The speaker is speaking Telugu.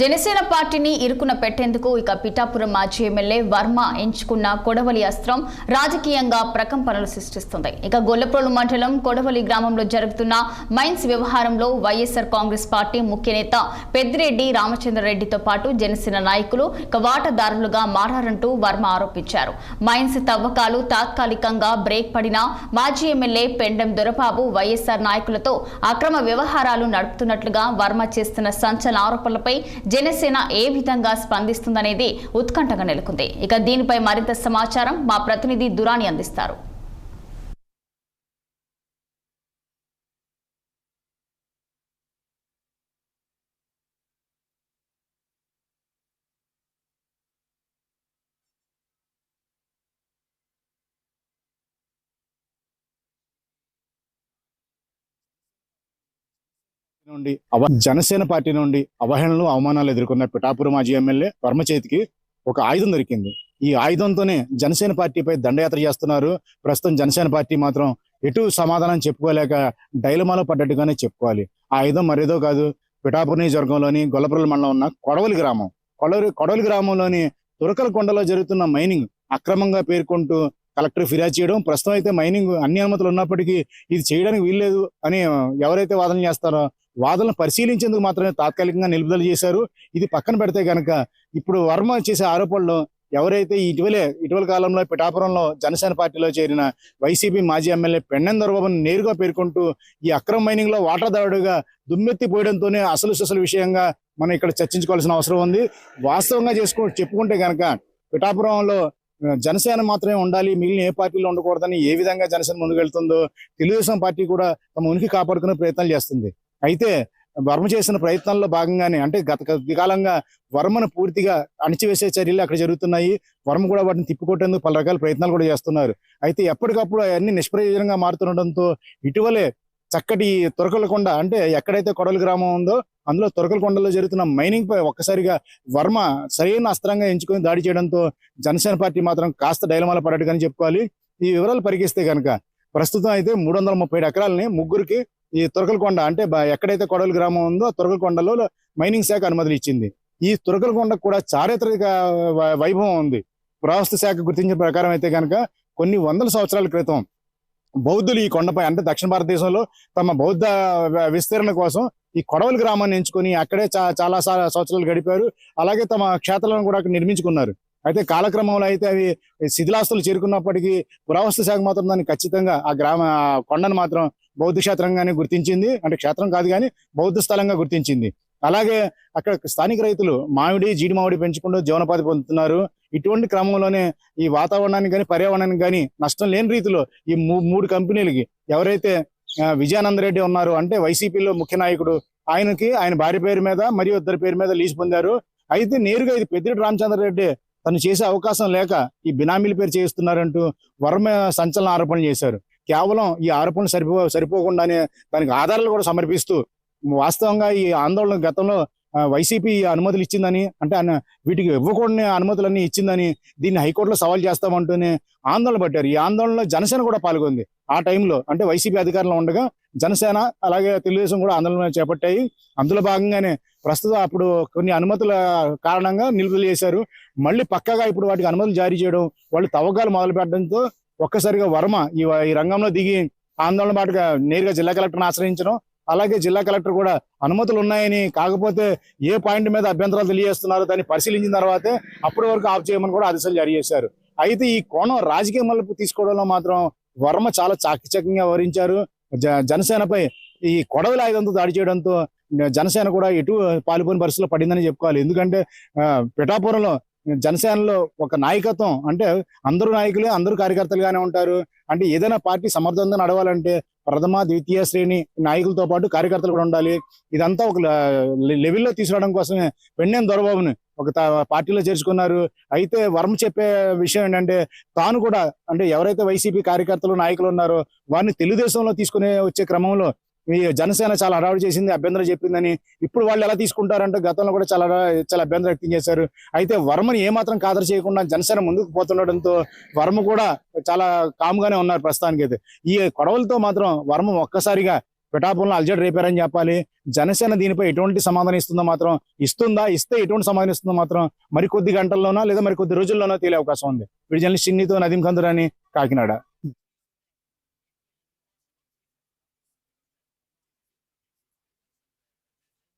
జనసేన పార్టీని ఇరుకున పెట్టేందుకు ఇక పిఠాపురం మాజీ ఎమ్మెల్యే వర్మ ఎంచుకున్న కొడవలి అస్త్రం రాజకీయంగా ప్రకంపనలు సృష్టిస్తుంది. ఇక గొల్లప్రోలు మండలం కొడవలి గ్రామంలో జరుగుతున్న మైన్స్ వ్యవహారంలో వైఎస్ఆర్ కాంగ్రెస్ పార్టీ ముఖ్య నేత పెద్దిరెడ్డి రామచంద్రరెడ్డితో పాటు జనసేన నాయకులు ఇక వాటాదారులుగా మారారంటూ వర్మ ఆరోపించారు. మైన్స్ తవ్వకాలు తాత్కాలికంగా బ్రేక్ పడిన మాజీ ఎమ్మెల్యే పెండెం దొరబాబు వైఎస్ఆర్ నాయకులతో అక్రమ వ్యవహారాలు నడుపుతున్నట్లుగా వర్మ చేస్తున్న సంచలన ఆరోపణలపై జనసేన ఏ విధంగా స్పందిస్తుందనేది ఉత్కంఠగా నెలకొంది. ఇక దీనిపై మరింత సమాచారం మా ప్రతినిధి దురాని అందిస్తారు. నుండి జనసేన పార్టీ నుండి అవహేళనలు అవమానాలు ఎదుర్కొన్న పిఠాపురం మాజీ ఎమ్మెల్యే వర్మ చేతికి ఒక ఆయుధం దొరికింది. ఈ ఆయుధంతోనే జనసేన పార్టీపై దండయాత్ర చేస్తున్నారు. ప్రస్తుతం జనసేన పార్టీ మాత్రం ఎటు సమాధానం చెప్పుకోలేక డైలమాలో పడ్డట్టుగానే చెప్పుకోవాలి. ఆ ఆయుధం మరేదో కాదు. పిఠాపురం నియోజకవర్గంలోని గొల్లపురల మండలం ఉన్న కొడవలి గ్రామం. కొడవలి కొడవలి గ్రామంలోని తురకల కొండలో జరుగుతున్న మైనింగ్ అక్రమంగా పేర్కొంటూ కలెక్టర్ ఫిర్యాదు చేయడం ప్రస్తుతం అయితే మైనింగ్ అన్ని అనుమతులు ఉన్నప్పటికీ ఇది చేయడానికి వీల్లేదు అని ఎవరైతే వాదన చేస్తారో వాదనలు పరిశీలించేందుకు మాత్రమే తాత్కాలికంగా నిలుపుదల చేశారు. ఇది పక్కన పెడితే కనుక ఇప్పుడు వర్మ చేసే ఆరోపణలు ఎవరైతే ఇటీవలే ఇటీవల కాలంలో పిఠాపురంలో జనసేన పార్టీలో చేరిన వైసీపీ మాజీ ఎమ్మెల్యే పెన్నెందర్ బాబుని నేరుగా పేర్కొంటూ ఈ అక్రమ మైనింగ్లో వాటాదారుడుగా దుమ్మెత్తి పోయడంతోనే అసలు ససలు విషయంగా మనం ఇక్కడ చర్చించుకోవాల్సిన అవసరం ఉంది. వాస్తవంగా చేసుకో చెప్పుకుంటే కనుక పిఠాపురంలో జనసేన మాత్రమే ఉండాలి మిగిలిన ఏ పార్టీలో ఉండకూడదని ఏ విధంగా జనసేన ముందుకెళ్తుందో తెలుగుదేశం పార్టీ కూడా తమ ఉనికి కాపాడుకునే ప్రయత్నాలు చేస్తుంది. అయితే వర్మ చేసిన ప్రయత్నాల్లో భాగంగానే అంటే గత కొద్ది కాలంగా వర్మను పూర్తిగా అణిచివేసే చర్యలు అక్కడ జరుగుతున్నాయి. వర్మ కూడా వాటిని తిప్పికొట్టేందుకు పలు రకాల ప్రయత్నాలు కూడా చేస్తున్నారు. అయితే ఎప్పటికప్పుడు అవన్నీ నిష్ప్రయోజనంగా మారుతుండడంతో ఇటీవలే చక్కటి తొరకలకొండ అంటే ఎక్కడైతే కొడలి గ్రామం ఉందో అందులో తొరకలకొండలో జరుగుతున్న మైనింగ్ పై ఒక్కసారిగా వర్మ సరైన అస్త్రంగా ఎంచుకొని దాడి చేయడంతో జనసేన పార్టీ మాత్రం కాస్త డైలమాల పడట్టుగాని చెప్పుకోవాలి. ఈ వివరాలు పరిగిస్తే కనుక ప్రస్తుతం అయితే మూడు వందల ముప్పై ఎకరాలని ముగ్గురికి ఈ తురకలకొండ అంటే ఎక్కడైతే కొడవలి గ్రామం ఉందో తురకలకొండలో మైనింగ్ శాఖ అనుమతులు ఇచ్చింది ఈ తురకలకొండ కూడా చారిత్రక వైభవం ఉంది. పురావస్తు శాఖ గుర్తించిన ప్రకారం అయితే కనుక కొన్ని వందల సంవత్సరాల క్రితం బౌద్ధులు ఈ కొండపై అంటే దక్షిణ భారతదేశంలో తమ బౌద్ధ విస్తరణ కోసం ఈ కొడవలి గ్రామాన్ని ఎంచుకొని అక్కడే చా- చాలా సంవత్సరాలు గడిపారు. అలాగే తమ క్షేత్రాలను కూడా అక్కడ నిర్మించుకున్నారు. అయితే కాలక్రమంలో అయితే అవి శిథిలాస్తులు చేరుకున్నప్పటికీ పురావస్తు శాఖ మాత్రం దాన్ని ఖచ్చితంగా ఆ గ్రామ కొండను మాత్రం బౌద్ధ క్షేత్రంగానే గుర్తించింది. అంటే క్షేత్రం కాదు కానీ బౌద్ధ స్థలంగా గుర్తించింది. అలాగే అక్కడ స్థానిక రైతులు మామిడి జీడి మామిడి పెంచుకుంటూ జీవనోపాధి పొందుతున్నారు. ఇటువంటి క్రమంలోనే ఈ వాతావరణానికి కానీ పర్యావరణానికి కానీ నష్టం లేని రీతిలో ఈ మూడు కంపెనీలకి ఎవరైతే విజయానందరెడ్డి విజయానంద రెడ్డి ఉన్నారు అంటే వైసీపీలో ముఖ్య నాయకుడు ఆయనకి ఆయన భార్య పేరు మీద మరియు ఇద్దరి పేరు మీద లీజు పొందారు. అయితే నేరుగా ఇది పెద్దిరెడ్డి రామచంద్ర రెడ్డి తను చేసే అవకాశం లేక ఈ బినామీల పేరు చేయిస్తున్నారంటూ వర్మ సంచలన ఆరోపణలు చేశారు. కేవలం ఈ ఆరోపణలు సరిపో సరిపోకుండానే దానికి ఆధారాలు కూడా సమర్పిస్తూ వాస్తవంగా ఈ ఆందోళన గతంలో వైసీపీ అనుమతులు ఇచ్చిందని అంటే వీటికి ఇవ్వకూడని అనుమతులన్నీ ఇచ్చిందని దీన్ని హైకోర్టులో సవాల్ చేస్తామంటూనే ఆందోళన పట్టారు ఈ ఆందోళనలో జనసేన కూడా పాల్గొంది. ఆ టైంలో అంటే వైసీపీ అధికారంలో ఉండగా జనసేన అలాగే తెలుగుదేశం కూడా ఆందోళన చేపట్టాయి. అందులో భాగంగానే ప్రస్తుతం అప్పుడు కొన్ని అనుమతుల కారణంగా నిలుపుదల చేశారు మళ్ళీ పక్కగా ఇప్పుడు వాటికి అనుమతులు జారీ చేయడం వాళ్ళు తవ్వకాలు మొదలు పెట్టడంతో ఒక్కసారిగా వర్మ ఈ ఈ రంగంలో దిగి ఆందోళన పాటుగా నేరుగా జిల్లా కలెక్టర్ని ఆశ్రయించడం అలాగే జిల్లా కలెక్టర్ కూడా అనుమతులు ఉన్నాయని కాకపోతే ఏ పాయింట్ మీద అభ్యంతరాలు తెలియజేస్తున్నారో దాన్ని పరిశీలించిన తర్వాతే అప్పటి వరకు ఆఫ్ చేయమని కూడా ఆదేశాలు జారీ చేశారు. అయితే ఈ కోణం రాజకీయ మలుపు తీసుకోవడంలో మాత్రం వర్మ చాలా చాకచక్యంగా వివరించారు జ- జనసేనపై ఈ కొడవల ఆయుధంతో దాడి చేయడంతో జనసేన కూడా ఎటు పాల్పోని పరిస్థితిలో పడిందని చెప్పుకోవాలి. ఎందుకంటే ఆ, పిఠాపురంలో జనసేనలో ఒక నాయకత్వం అంటే అందరూ నాయకులే అందరూ కార్యకర్తలుగానే ఉంటారు. అంటే ఏదైనా పార్టీ సమర్థంగా నడవాలంటే ప్రథమ ద్వితీయ శ్రేణి నాయకులతో పాటు కార్యకర్తలు కూడా ఉండాలి. ఇదంతా ఒక లెవెల్లో తీసుకురావడం కోసమే పెన్నెం దొరబాబుని ఒక పార్టీలో చేర్చుకున్నారు. అయితే వర్మ చెప్పే విషయం ఏంటంటే తాను కూడా అంటే ఎవరైతే వైసీపీ కార్యకర్తలు నాయకులు ఉన్నారో వారిని తెలుగుదేశంలో తీసుకునే వచ్చే క్రమంలో ఈ జనసేన చాలా హడావుడి చేసింది అభ్యంతరం చెప్పిందని ఇప్పుడు వాళ్ళు ఎలా తీసుకుంటారంటే గతంలో కూడా చాలా చాలా అభ్యంతరం వ్యక్తం చేశారు. అయితే వర్మని ఏమాత్రం ఖాతరు చేయకుండా జనసేన ముందుకు పోతుండటంతో వర్మ కూడా చాలా కామ్గానే ఉన్నారు ప్రస్తుతానికి అయితే. ఈ గొడవలతో మాత్రం వర్మ ఒక్కసారిగా పిఠాపురంలో అల్జడ్ రేపారని చెప్పాలి. జనసేన దీనిపై ఎటువంటి సమాధానం ఇస్తుందో మాత్రం ఇస్తుందా? ఇస్తే ఎటువంటి సమాధానం ఇస్తుందో మాత్రం మరికొద్ది గంటల్లోనా లేదా మరికొద్ది రోజుల్లోనో తేలే అవకాశం ఉంది. వీడి జర్నలిస్ట్ చిన్నితో నదీం కందురాని కాకినాడ.